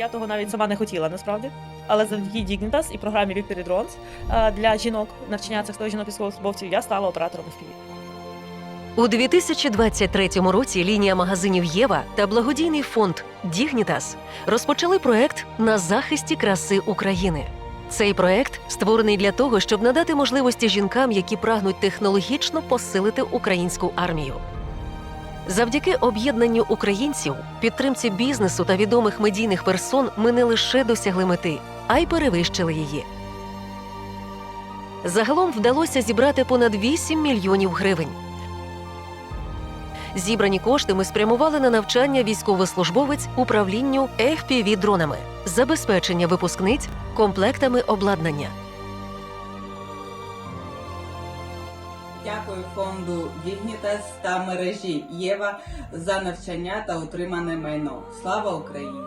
Я того навіть сама не хотіла насправді. Але завдяки Dignitas і програмі Victory Drones е, для жінок навчання цих 100 жінок військовослужбовців я стала оператором FPV. У 2023 році лінія магазинів Єва та благодійний фонд Дігнітас розпочали проект на захисті краси України. Цей проект створений для того, щоб надати можливості жінкам, які прагнуть технологічно посилити українську армію. Завдяки об'єднанню українців, підтримці бізнесу та відомих медійних персон ми не лише досягли мети, а й перевищили її. Загалом вдалося зібрати понад 8 мільйонів гривень. Зібрані кошти ми спрямували на навчання військовослужбовець управлінню fpv дронами, забезпечення випускниць комплектами обладнання. Дякую фонду Dignitas та мережі Єва за навчання та отримане майно. Слава Україні!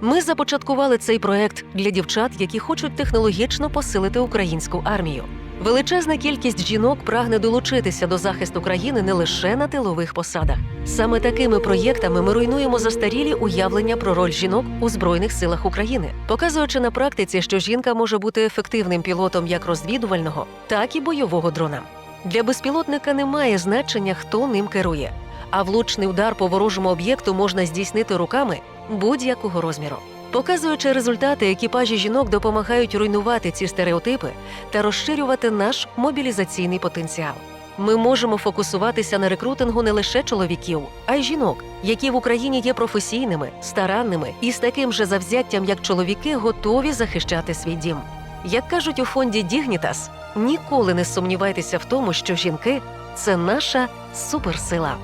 Ми започаткували цей проект для дівчат, які хочуть технологічно посилити українську армію. Величезна кількість жінок прагне долучитися до захисту країни не лише на тилових посадах. Саме такими проєктами ми руйнуємо застарілі уявлення про роль жінок у збройних силах України, показуючи на практиці, що жінка може бути ефективним пілотом як розвідувального, так і бойового дрона. Для безпілотника немає значення, хто ним керує, а влучний удар по ворожому об'єкту можна здійснити руками будь-якого розміру. Показуючи результати, екіпажі жінок допомагають руйнувати ці стереотипи та розширювати наш мобілізаційний потенціал. Ми можемо фокусуватися на рекрутингу не лише чоловіків, а й жінок, які в Україні є професійними, старанними і з таким же завзяттям, як чоловіки, готові захищати свій дім. Як кажуть у фонді Дігнітас, ніколи не сумнівайтеся в тому, що жінки це наша суперсила.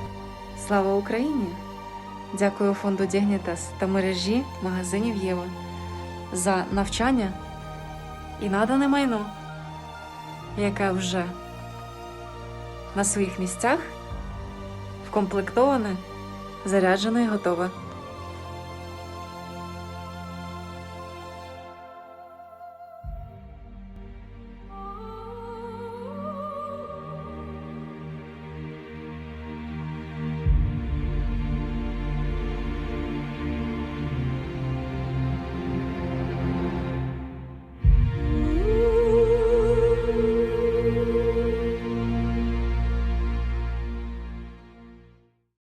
Слава Україні! Дякую фонду Дігнітас та мережі магазинів Єва за навчання і надане майно, яке вже на своїх місцях вкомплектоване, заряджене і готове.